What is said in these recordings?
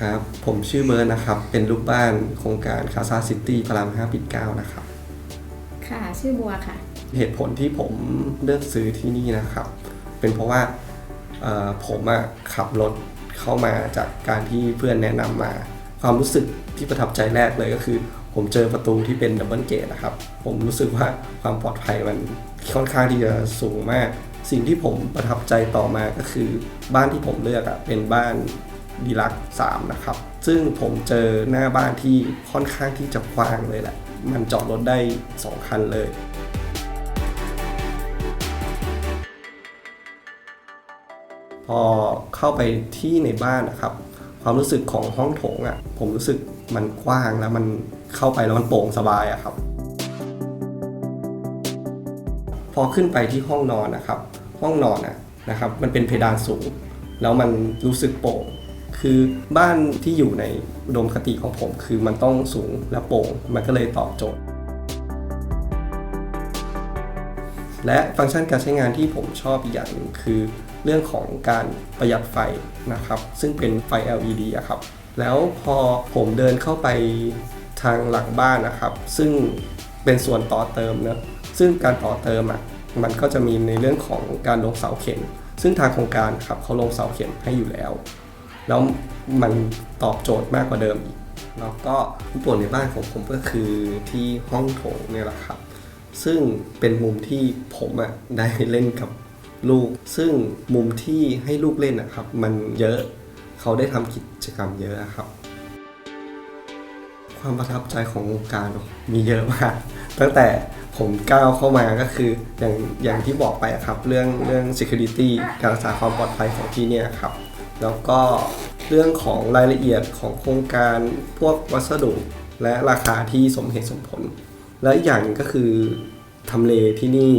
ครับ ผมชื่อเบิร์ดนะครับ เป็นลูกบ้านโครงการคาซาซิตี้พระราม5ปิด9นะครับ ค่ะชื่อบัวค่ะ เหตุผลที่ผมเลือกซื้อที่นี่นะครับ เป็นเพราะว่าเอ่อผมอะขับรถเข้ามาจากการที่เพื่อนแนะนำมา ความรู้สึกที่ประทับใจแรกเลยก็คือ ผมเจอประตูที่เป็นดับเบิลเกตนะครับ ผมรู้สึกว่าความปลอดภัยมันค่อนข้างที่จะสูงมาก สิ่งที่ผมประทับใจต่อมาก็คือ บ้านที่ผมเลือกอะเป็นบ้าน ดีลักสามนะครับ ซึ่งผมเจอหน้าบ้านที่ค่อนข้างที่จะกว้างเลยแหละ มันจอดรถได้สองคันเลย พอเข้าไปที่ในบ้านนะครับ ความรู้สึกของห้องโถงอะ่ะ ผมรู้สึกมันกว้างแล้วมันเข้าไปแล้วมันโปร่งสบายอะครับ พอขึ้นไปที่ห้องนอนนะครับ ห้องนอนอะนะครับ มันเป็นเพดานสูง แล้วมันรู้สึกโปร่ง คือบ้านที่อยู่ในอุดมคติของผม คือมันต้องสูงและโปร่ง มันก็เลยตอบโจทย์ และฟังก์ชันการใช้งานที่ผมชอบอีกอย่างหนึ่งคือเรื่องของการประหยัดไฟนะครับ ซึ่งเป็นไฟ LED อะครับ แล้วพอผมเดินเข้าไปทางหลังบ้านนะครับ ซึ่งเป็นส่วนต่อเติมเนอะซึ่งการต่อเติมอะมันก็จะมีในเรื่องของการลงเสาเข็ม ซึ่งทางโครงการครับเขาลงเสาเข็มให้อยู่แล้ว แล้วมันตอบโจทย์มากกว่าเดิมอีกแล้วก็ผู้ป่วยในบ้านของผมก็คือที่ห้องโถงเนี่ยแหละครับ ซึ่งเป็นมุมที่ผมอะได้เล่นกับลูก ซึ่งมุมที่ให้ลูกเล่นนะครับ มันเยอะเขาได้ทำกิจกรรมเยอะครับ ความประทับใจของวงการมีเยอะมากตั้งแต่ผมก้าวเข้ามาก็คืออย่างอย่างที่บอกไปอะครับ เรื่องเรื่อง security การรักษาความปลอดภัยของที่เนี่ยครับ แล้วก็เรื่องของรายละเอียดของโครงการพวกวัสดุและราคาที่สมเหตุสมผล และอีกอย่างก็คือทำเลที่นี่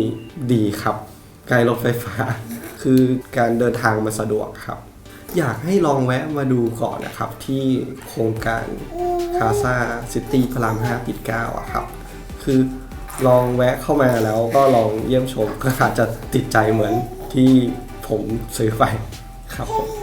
ดีครับใกล้รถไฟฟ้า คือการเดินทางมาสะดวกครับ อยากให้ลองแวะมาดูก่อนนะครับที่โครงการคาซาซิตี้พระราม5ปิด9อะครับ คือลองแวะเข้ามาแล้วก็ลองเยี่ยมชมก็อาจจะติดใจเหมือนที่ผมซื้อไปครับผม